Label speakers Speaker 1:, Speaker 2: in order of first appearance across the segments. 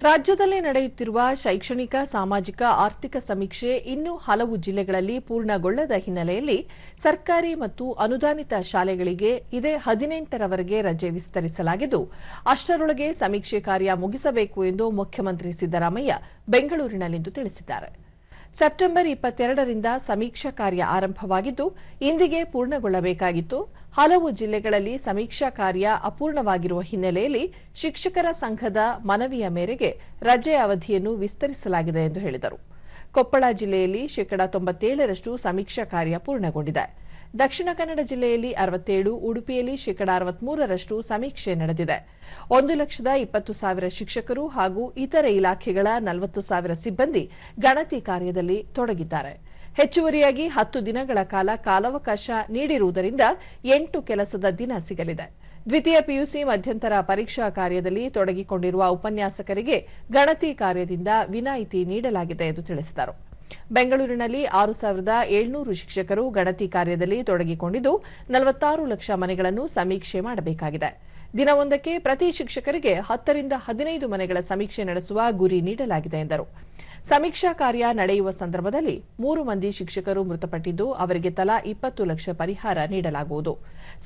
Speaker 1: ರಾಜ್ಯದಲ್ಲಿ ನಡೆಯುತ್ತಿರುವ ಶೈಕ್ಷಣಿಕ, ಸಾಮಾಜಿಕ, ಆರ್ಥಿಕ ಸಮೀಕ್ಷೆ ಇನ್ನೂ ಹಲವು ಜಿಲ್ಲೆಗಳಲ್ಲಿ ಪೂರ್ಣಗೊಳ್ಳದ ಹಿನ್ನೆಲೆಯಲ್ಲಿ ಸರ್ಕಾರಿ ಮತ್ತು ಅನುದಾನಿತ ಶಾಲೆಗಳಿಗೆ ಇದೇ ಹದಿನೆಂಟರವರೆಗೆ ರಜೆ ವಿಸ್ತರಿಸಲಾಗಿದ್ದು, ಅಷ್ಟರೊಳಗೆ ಸಮೀಕ್ಷೆ ಕಾರ್ಯ ಮುಗಿಸಬೇಕು ಎಂದು ಮುಖ್ಯಮಂತ್ರಿ ಸಿದ್ದರಾಮಯ್ಯ ಬೆಂಗಳೂರಿನಲ್ಲಿಂದು ತಿಳಿಸಿದ್ದಾರೆ. ಸೆಪ್ಟೆಂಬರ್ ಇಪ್ಪತ್ತೆರಡರಿಂದ ಸಮೀಕ್ಷಾ ಕಾರ್ಯ ಆರಂಭವಾಗಿದ್ದು, ಇಂದಿಗೆ ಪೂರ್ಣಗೊಳ್ಳಬೇಕಾಗಿತ್ತು. ಹಲವು ಜಿಲ್ಲೆಗಳಲ್ಲಿ ಸಮೀಕ್ಷಾ ಕಾರ್ಯ ಅಪೂರ್ಣವಾಗಿರುವ ಹಿನ್ನೆಲೆಯಲ್ಲಿ ಶಿಕ್ಷಕರ ಸಂಘದ ಮನವಿಯ ಮೇರೆಗೆ ರಜೆ ಅವಧಿಯನ್ನು ವಿಸ್ತರಿಸಲಾಗಿದೆ ಎಂದು ಹೇಳಿದರು. ಕೊಪ್ಪಳ ಜಿಲ್ಲೆಯಲ್ಲಿ ಶೇಕಡಾ ತೊಂಬತ್ತೇಳರಷ್ಟು ಸಮೀಕ್ಷಾ ಕಾರ್ಯ ಪೂರ್ಣಗೊಂಡಿದೆ. ದಕ್ಷಿಣ ಕನ್ನಡ ಜಿಲ್ಲೆಯಲ್ಲಿ ಅರವತ್ತೇಳು, ಉಡುಪಿಯಲ್ಲಿ ಶೇಕಡಾ ಅರವತ್ಮೂರರಷ್ಟು ಸಮೀಕ್ಷೆ ನಡೆದಿದೆ. ಒಂದು ಲಕ್ಷದ ಇಪ್ಪತ್ತು ಸಾವಿರ ಶಿಕ್ಷಕರು ಹಾಗೂ ಇತರೆ ಇಲಾಖೆಗಳ ನಲವತ್ತು ಸಾವಿರ ಸಿಬ್ಬಂದಿ ಗಣತಿ ಕಾರ್ಯದಲ್ಲಿ ತೊಡಗಿದ್ದಾರೆ. ಹೆಚ್ಚುವರಿಯಾಗಿ ಹತ್ತು ದಿನಗಳ ಕಾಲ ಕಾಲಾವಕಾಶ ನೀಡಿರುವುದರಿಂದ ಎಂಟು ಕೆಲಸದ ದಿನ ಸಿಗಲಿದೆ. ದ್ವಿತೀಯ ಪಿಯುಸಿ ಮಧ್ಯಂತರ ಪರೀಕ್ಷಾ ಕಾರ್ಯದಲ್ಲಿ ತೊಡಗಿಕೊಂಡಿರುವ ಉಪನ್ಯಾಸಕರಿಗೆ ಗಣತಿ ಕಾರ್ಯದಿಂದ ವಿನಾಯಿತಿ ನೀಡಲಾಗಿದೆ ಎಂದು ತಿಳಿಸಿದರು. ಬೆಂಗಳೂರಿನಲ್ಲಿ ಆರು ಸಾವಿರದ ಏಳ್ನೂರು ಶಿಕ್ಷಕರು ಗಣತಿ ಕಾರ್ಯದಲ್ಲಿ ತೊಡಗಿಕೊಂಡಿದ್ದು ನಲವತ್ತಾರು ಲಕ್ಷ ಮನೆಗಳನ್ನು ಸಮೀಕ್ಷೆ ಮಾಡಬೇಕಾಗಿದೆ. ದಿನವೊಂದಕ್ಕೆ ಪ್ರತಿ ಶಿಕ್ಷಕರಿಗೆ ಹತ್ತರಿಂದ ಹದಿನೈದು ಮನೆಗಳ ಸಮೀಕ್ಷೆ ನಡೆಸುವ ಗುರಿ ನೀಡಲಾಗಿದೆ ಎಂದರು. ಸಮೀಕ್ಷಾ ಕಾರ್ಯ ನಡೆಯುವ ಸಂದರ್ಭದಲ್ಲಿ ಮೂರು ಮಂದಿ ಶಿಕ್ಷಕರು ಮೃತಪಟ್ಟಿದ್ದು ಅವರಿಗೆ ತಲಾ ಇಪ್ಪತ್ತು ಲಕ್ಷ ಪರಿಹಾರ ನೀಡಲಾಗುವುದು.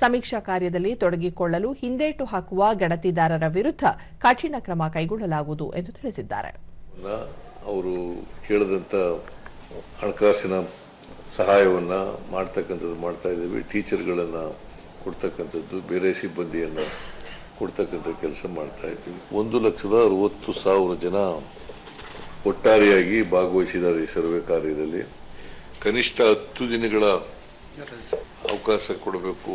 Speaker 1: ಸಮೀಕ್ಷಾ ಕಾರ್ಯದಲ್ಲಿ ತೊಡಗಿಕೊಳ್ಳಲು ಹಿಂದೇಟು ಹಾಕುವ ಗಣತಿದಾರರ ವಿರುದ್ಧ ಕಠಿಣ ಕ್ರಮ ಕೈಗೊಳ್ಳಲಾಗುವುದು ಎಂದು ತಿಳಿಸಿದ್ದಾರೆ.
Speaker 2: ಅವರು ಕೇಳಿದಂಥ ಹಣಕಾಸಿನ ಸಹಾಯವನ್ನು ಮಾಡ್ತಕ್ಕಂಥದ್ದು ಮಾಡ್ತಾ ಇದ್ದೀವಿ. ಟೀಚರ್ಗಳನ್ನು ಕೊಡ್ತಕ್ಕಂಥದ್ದು, ಬೇರೆ ಸಿಬ್ಬಂದಿಯನ್ನು ಕೊಡ್ತಕ್ಕಂಥ ಕೆಲಸ ಮಾಡ್ತಾ ಇದ್ದೀವಿ. ಒಂದು ಲಕ್ಷದ ಅರವತ್ತು ಸಾವಿರ ಜನ ಒಟ್ಟಾರೆಯಾಗಿ ಭಾಗವಹಿಸಿದ್ದಾರೆ ಈ ಸರ್ವೆ ಕಾರ್ಯದಲ್ಲಿ. ಕನಿಷ್ಠ ಹತ್ತು ದಿನಗಳ ಅವಕಾಶ ಕೊಡಬೇಕು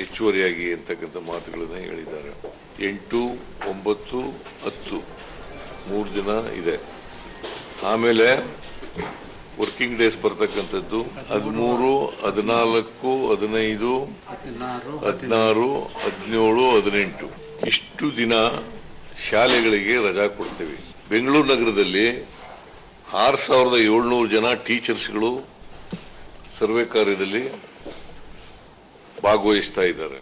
Speaker 2: ಹೆಚ್ಚುವರಿಯಾಗಿ ಅಂತಕ್ಕಂಥ ಮಾತುಗಳನ್ನು ಹೇಳಿದ್ದಾರೆ. ಎಂಟು, ಒಂಬತ್ತು, ಹತ್ತು, ಮೂರು ದಿನ ಇದೆ. ಆಮೇಲೆ ವರ್ಕಿಂಗ್ ಡೇಸ್ ಬರ್ತಕ್ಕಂಥದ್ದು. ಹದಿಮೂರು ಹದಿನಾಲ್ಕು ಹದಿನೈದು ಹದಿನಾರು ಹದಿನೇಳು ಹದಿನೆಂಟು. ಇಷ್ಟು ದಿನ ಶಾಲೆಗಳಿಗೆ ರಜಾ ಕೊಡ್ತೇವೆ. ಬೆಂಗಳೂರು ನಗರದಲ್ಲಿ ಆರು ಸಾವಿರದ ಏಳ್ನೂರು ಜನ ಟೀಚರ್ಸ್ಗಳು ಸರ್ವೆ ಕಾರ್ಯದಲ್ಲಿ ಭಾಗವಹಿಸ್ತಾ ಇದ್ದಾರೆ.